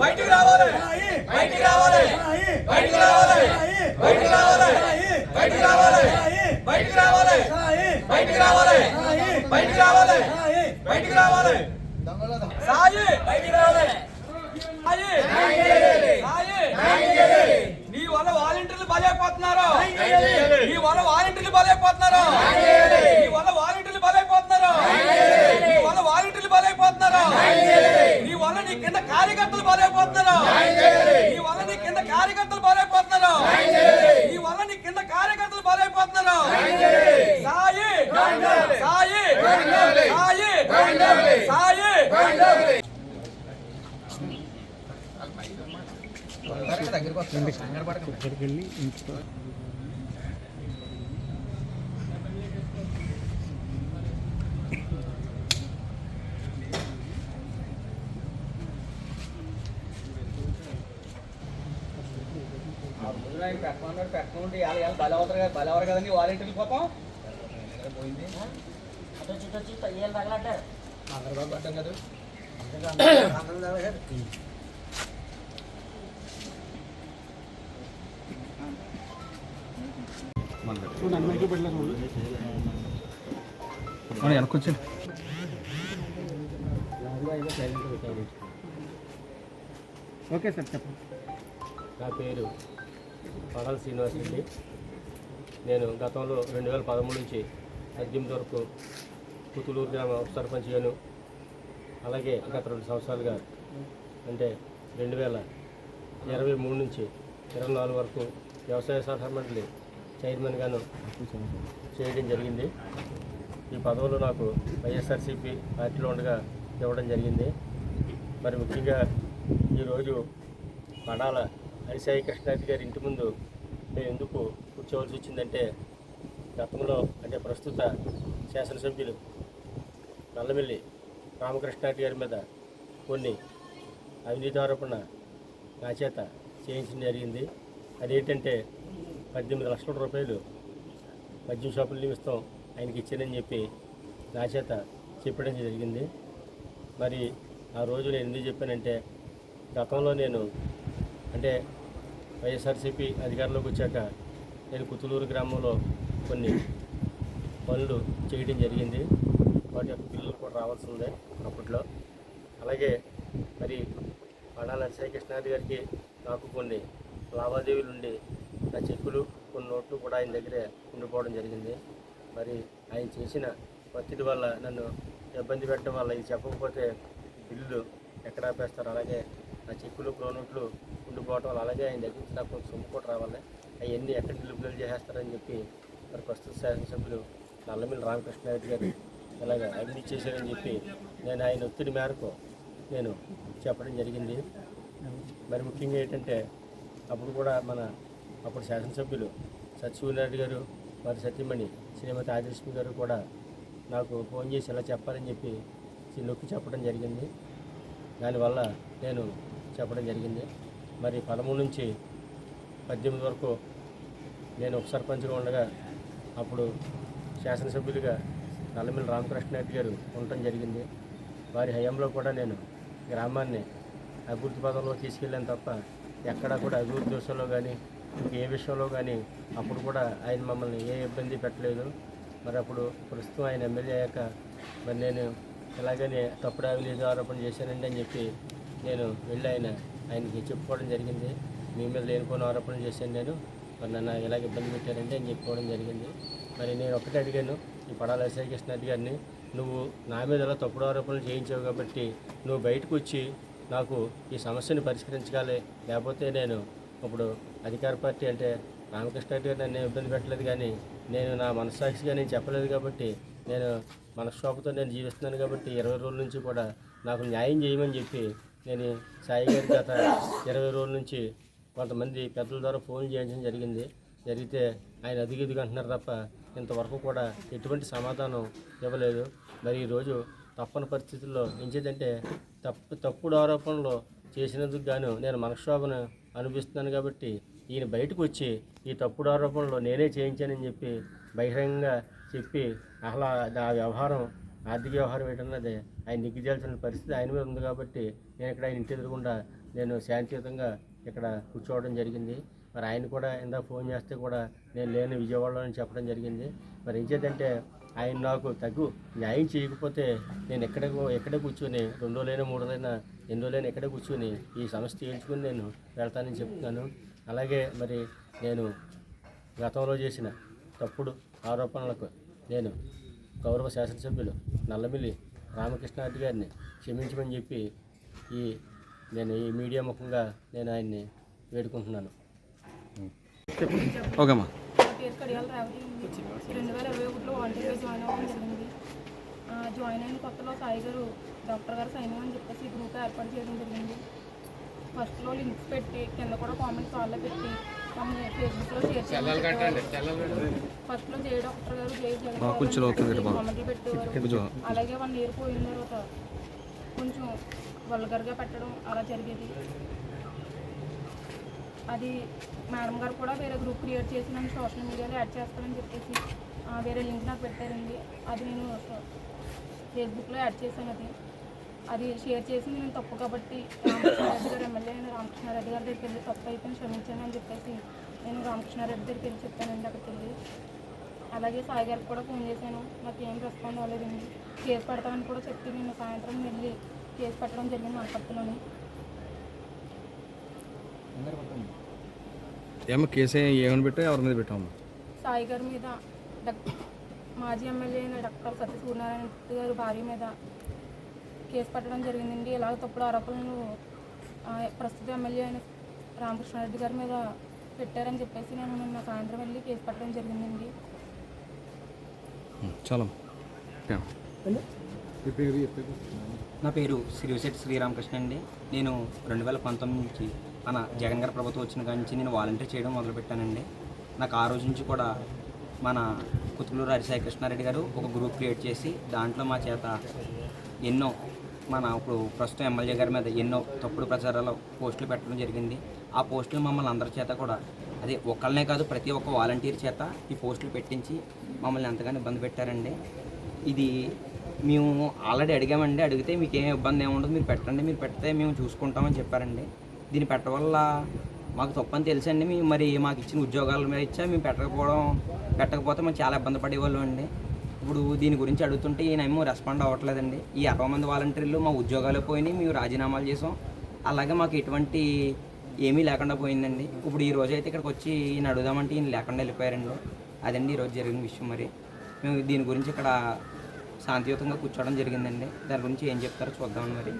బయటికి రావాలి బయటికి రావాలి బయటికి రావాలి బయటికి రావాలి. బయటికి రావాలి. బయటికి రావాలి. బయటికి రావాలి. బయటికి రావాలి. బయటికి రావాలి. బయటికి రావాలి. సాయి బయటికి రావాలి. నీ వల్ల వాలంటీర్లు బలైపోతున్నారు. నీ వల్ల వాలంటీర్లు బలైపోతున్నారు. నీ వల్ల వాలంటీర్లు బలైపోతున్నారు. నీ వల్ల వాలంటీర్లు బలైపోతున్నారు. నీ వల్ల నీ కింద కార్యకర్తలు బలైపోతున్నారు. దగ్గరికి వస్తుంది దగ్గరికి వెళ్ళి అవుతారు కదా బలి అవరు కదండి వాలంటీర్ల పాపం. పోయింది అటు చుట్టూ వచ్చి తగ్గలాడారు అందరూ బాగా పడ్డాం వెనకొచ్చింది ఓకే సార్ చెప్పండి. నా పేరు పడాల శ్రీనివాస్ రెడ్డి. నేను గతంలో రెండు వేల పదమూడు నుంచి పద్దెనిమిది వరకు పుతులూరు గ్రామ ఉప సర్పంచ్గాను అలాగే గత రెండు సంవత్సరాలుగా అంటే రెండు వేల ఇరవై మూడు నుంచి ఇరవై నాలుగు వరకు వ్యవసాయ సలహా మండలి చైర్మన్గాను చేయడం జరిగింది. ఈ పదవులు నాకు వైఎస్ఆర్సీపీ పార్టీలో ఉండగా ఇవ్వడం జరిగింది. మరి ముఖ్యంగా ఈరోజు పడాల హరిసాయి కృష్ణారెడ్డి గారి ఇంటి ముందు మేము ఎందుకు కూర్చోవలసి వచ్చిందంటే గతంలో అంటే ప్రస్తుత శాసనసభ్యులు నల్లమిల్లి రామకృష్ణారెడ్డి గారి మీద కొన్ని అవినీతి ఆరోపణ నా చేత చేయించడం జరిగింది. అదేంటంటే పద్దెనిమిది లక్షల రూపాయలు మద్యం షాపుల నిమిత్తం ఆయనకి ఇచ్చానని చెప్పి నా చేత చెప్పడం జరిగింది. మరి ఆ రోజు నేను ఎందుకు చెప్పానంటే గతంలో నేను అంటే వైఎస్ఆర్సీపీ అధికారంలోకి వచ్చాక నేను కుతులూరు గ్రామంలో కొన్ని పనులు చేయడం జరిగింది. వాటి యొక్క బిల్లులు కూడా రావాల్సి ఉంది అప్పట్లో. అలాగే మరి పడాల నరసాయి గారికి నాకు కొన్ని లావాదేవీలు ఉండి ఆ చెక్కులు కొన్ని నోట్లు కూడా ఆయన దగ్గరే ఉండిపోవడం జరిగింది. మరి ఆయన చేసిన ఒత్తిడి వల్ల నన్ను ఇబ్బంది పెట్టడం వల్ల ఇది చెప్పకపోతే బిల్లులు ఎక్కడ ఆపేస్తారు? అలాగే ఆ చెక్కులు ప్రోనోట్లు ఉండిపోవటం వల్ల అలాగే ఆయన దగ్గర నుంచి నాకు కొంచెం సొమ్ము కూడా రావాలి. అవన్నీ ఎక్కడ నిలుపుదల చేసేస్తారని చెప్పి మరి ప్రస్తుత శాసనసభ్యులు నల్లమిల్లి రామకృష్ణారెడ్డి గారు ఇలాగ అవన్నీ చేశారని చెప్పి నేను ఆయన ఒత్తిడి మేరకు నేను చెప్పడం జరిగింది. మరి ముఖ్యంగా ఏంటంటే అప్పుడు కూడా మన అప్పుడు శాసనసభ్యులు సత్యసూర్యనారాయణ గారు వారి సత్యమణి శ్రీమతి ఆదిలక్ష్మి గారు కూడా నాకు ఫోన్ చేసి ఇలా చెప్పాలని చెప్పి నొక్కి చెప్పడం జరిగింది. దానివల్ల నేను చెప్పడం జరిగింది. మరి పదమూడు నుంచి పద్దెనిమిది వరకు నేను ఉప సర్పంచ్గా ఉండగా అప్పుడు శాసనసభ్యులుగా నల్లమిల్లి రామకృష్ణారెడ్డి గారు ఉండటం జరిగింది. వారి హయాంలో కూడా నేను గ్రామాన్ని అభివృద్ధి పదంలో తీసుకెళ్ళాను తప్ప ఎక్కడా కూడా అభివృద్ధి విషయంలో కానీ ఏ విషయంలో కానీ అప్పుడు కూడా ఆయన మమ్మల్ని ఏ ఇబ్బంది పెట్టలేదు. మరి అప్పుడు ప్రస్తుతం ఆయన ఎమ్మెల్యే అయ్యాక మరి నేను ఇలాగనే తప్పుడు అవినీతి ఆరోపణ చేశానండి అని చెప్పి నేను వెళ్ళి ఆయన ఆయనకి చెప్పుకోవడం జరిగింది. మీ మీద లేనిపోయిన ఆరోపణలు చేశాను నేను. మరి నన్ను ఇలాగ ఇబ్బంది పెట్టారండి అని చెప్పుకోవడం జరిగింది. మరి నేను ఒకటే అడిగాను ఈ పడాల ఎస్ఐ కృష్ణారెడ్డి గారిని నువ్వు నా మీద ఇలా తప్పుడు ఆరోపణలు చేయించావు కాబట్టి నువ్వు బయటకు వచ్చి నాకు ఈ సమస్యను పరిష్కరించగాలి లేకపోతే నేను ఇప్పుడు అధికార పార్టీ అంటే రామకృష్ణారెడ్డి గారు నన్ను ఇబ్బంది పెట్టలేదు కానీ నేను నా మనస్సాక్షిగా నేను చెప్పలేదు కాబట్టి నేను మనస్కోపంతో నేను జీవిస్తున్నాను కాబట్టి ఇరవై రోజుల నుంచి కూడా నాకు న్యాయం చేయమని చెప్పి నేను సాయి గారి గత ఇరవై రోజుల నుంచి కొంతమంది పెద్దల ద్వారా ఫోన్ చేయించడం జరిగింది. జరిగితే ఆయన అదిగి ఇదిగి అంటున్నారు తప్ప ఇంతవరకు కూడా ఎటువంటి సమాధానం ఇవ్వలేదు. మరి ఈరోజు తప్పని పరిస్థితుల్లో ఎంచేదంటే తప్పు తప్పుడు ఆరోపణలు చేసినందుకు గాను నేను మనక్షోభను అనిపిస్తున్నాను కాబట్టి ఈయన బయటకు వచ్చి ఈ తప్పుడు ఆరోపణలు నేనే చేయించానని చెప్పి బహిరంగంగా చెప్పి అసలు ఆ వ్యవహారం ఆర్థిక వ్యవహారం ఏంటన్నది ఆయన నిగ్గుదేల్చిన పరిస్థితి ఆయన మీద ఉంది కాబట్టి నేను ఇక్కడ ఆయన ఇంటి ఎదురుకుండా నేను శాంతియుతంగా ఇక్కడ కూర్చోవడం జరిగింది. మరి ఆయన కూడా ఇందాక ఫోన్ చేస్తే కూడా నేను లేని విజయవాడలో అని చెప్పడం జరిగింది. మరి ఏం చేద్దంటే ఆయన నాకు తగ్గు న్యాయం చేయకపోతే నేను ఎక్కడ ఎక్కడ కూర్చొని రెండో లేని ఎన్నోలైనా ఎక్కడ ఎన్నో కూర్చొని ఈ సమస్య తేల్చుకుని నేను వెళ్తానని చెప్తున్నాను. అలాగే మరి నేను గతంలో చేసిన తప్పుడు ఆరోపణలకు నేను గౌరవ శాసనసభ్యులు నల్లమిల్లి రామకృష్ణారెడ్డి గారిని క్షమించమని చెప్పి ఈ నేను ఈ మీడియా ముఖంగా నేను ఆయన్ని వేడుకుంటున్నాను. ఓకేమ్మా రెండు వేల ఇరవై ఒకటిలో వాలంటీర్గా జాయిన్ అవ్వడం జరిగింది జాయిన్ అయిన కొత్తలో సాయి గారు డాక్టర్ గారు సైన్ అని చెప్పేసి గ్రూప్ ఏర్పాటు చేయడం జరిగింది. ఫస్ట్లో లింక్స్ పెట్టి కింద కూడా కామెంట్స్ వాళ్ళే పెట్టి మమ్మల్ని ఫేస్బుక్లో షేర్ చేయాలి ఫస్ట్లో డాక్టర్ గారు జగన్ కామెంట్లు పెట్టేవారు. అలాగే వన్ ఇయర్ పోయిన తర్వాత కొంచెం వల్గర్గా పెట్టడం అలా జరిగేది. అది మేడం గారు కూడా వేరే గ్రూప్ క్రియేట్ చేసి నన్ను సోషల్ మీడియాలో యాడ్ చేస్తానని చెప్పేసి ఆ, వేరే లింక్ నాకు పెట్టారండి. అది నేను ఫేస్బుక్లో యాడ్ చేశాను అది. అది షేర్ చేసి నేను తప్పు కాబట్టి రామకృష్ణారెడ్డి గారు ఎమ్మెల్యే అయిన రామకృష్ణారెడ్డి గారి దగ్గరికి వెళ్ళి తప్పు అయిపోయింది క్షమించాను అని చెప్పేసి నేను రామకృష్ణారెడ్డి దగ్గరికి వెళ్ళి చెప్పానండి అక్కడికి వెళ్ళి. అలాగే సాయి గారికి కూడా ఫోన్ చేశాను. నాకు ఏం రెస్పాండ్ అవ్వలేదండి. కేసు పెడతామని కూడా చెప్పి నేను సాయంత్రం వెళ్ళి కేసు పెట్టడం జరిగింది అనపర్తిలోని ఏమో కేసు ఏమని పెట్టా? ఎవరి మీద సాయి గారి మీద మాజీ ఎమ్మెల్యే అయిన డాక్టర్ సత్య సూర్యనారాయణ గారి భార్య మీద కేసు పెట్టడం జరిగిందండి. ఇలాగ తప్పుడు ఆరోపణలు ప్రస్తుత ఎమ్మెల్యే అయిన రామకృష్ణారెడ్డి గారి మీద పెట్టారని చెప్పేసి నేను నిన్న సాయంత్రం వెళ్ళి కేసు పెట్టడం జరిగిందండి. చాలా. నా పేరు శ్రీశెట్టి శ్రీరామకృష్ణ అండి. నేను రెండు వేల పంతొమ్మిది నుంచి మన జగన్ గారి ప్రభుత్వం వచ్చిన కాడి నుంచి నేను వాలంటీర్ చేయడం మొదలుపెట్టానండి. నాకు ఆ రోజు నుంచి కూడా మన కుతులూరు హరిసాయి కృష్ణారెడ్డి గారు ఒక గ్రూప్ క్రియేట్ చేసి దాంట్లో మా చేత ఎన్నో మన ఇప్పుడు ప్రస్తుతం ఎమ్మెల్యే గారి మీద ఎన్నో తప్పుడు ప్రచారాలు పోస్టులు పెట్టడం జరిగింది. ఆ పోస్టులు మమ్మల్ని అందరి చేత కూడా అదే ఒకళ్ళనే కాదు ప్రతి ఒక్క వాలంటీర్ చేత ఈ పోస్టులు పెట్టించి మమ్మల్ని ఎంతగానో ఇబ్బంది పెట్టారండి. ఇది మేము ఆల్రెడీ అడిగామండి. అడిగితే మీకు ఏం ఇబ్బంది ఏముండదు మీరు పెట్టండి. మీరు పెడితే మేము చూసుకుంటామని చెప్పారండి. దీన్ని పెట్టవల్ల మాకు తప్పని తెలుసండి. మేము మరి మాకు ఇచ్చిన ఉద్యోగాల మీద ఇచ్చా మేము పెట్టకపోవడం పెట్టకపోతే మేము చాలా ఇబ్బంది పడేవాళ్ళం అండి. ఇప్పుడు దీని గురించి అడుగుతుంటే ఈయనేమో రెస్పాండ్ అవ్వట్లేదండి. ఈ అరవై మంది వాలంటీర్లు మా ఉద్యోగాలు పోయినాయి మేము రాజీనామాలు చేసాం అలాగే మాకు ఎటువంటి ఏమీ లేకుండా పోయిందండి. ఇప్పుడు ఈ రోజు అయితే ఇక్కడికి వచ్చి ఈయన అడుగుదామంటే ఈయన లేకుండా వెళ్ళిపోయారండి. అదండి ఈరోజు జరిగిన విషయం మరి. మేము దీని గురించి ఇక్కడ శాంతియుతంగా కూర్చోవడం జరిగిందండి. దాని గురించి ఏం చెప్తారో చూద్దామని మరి.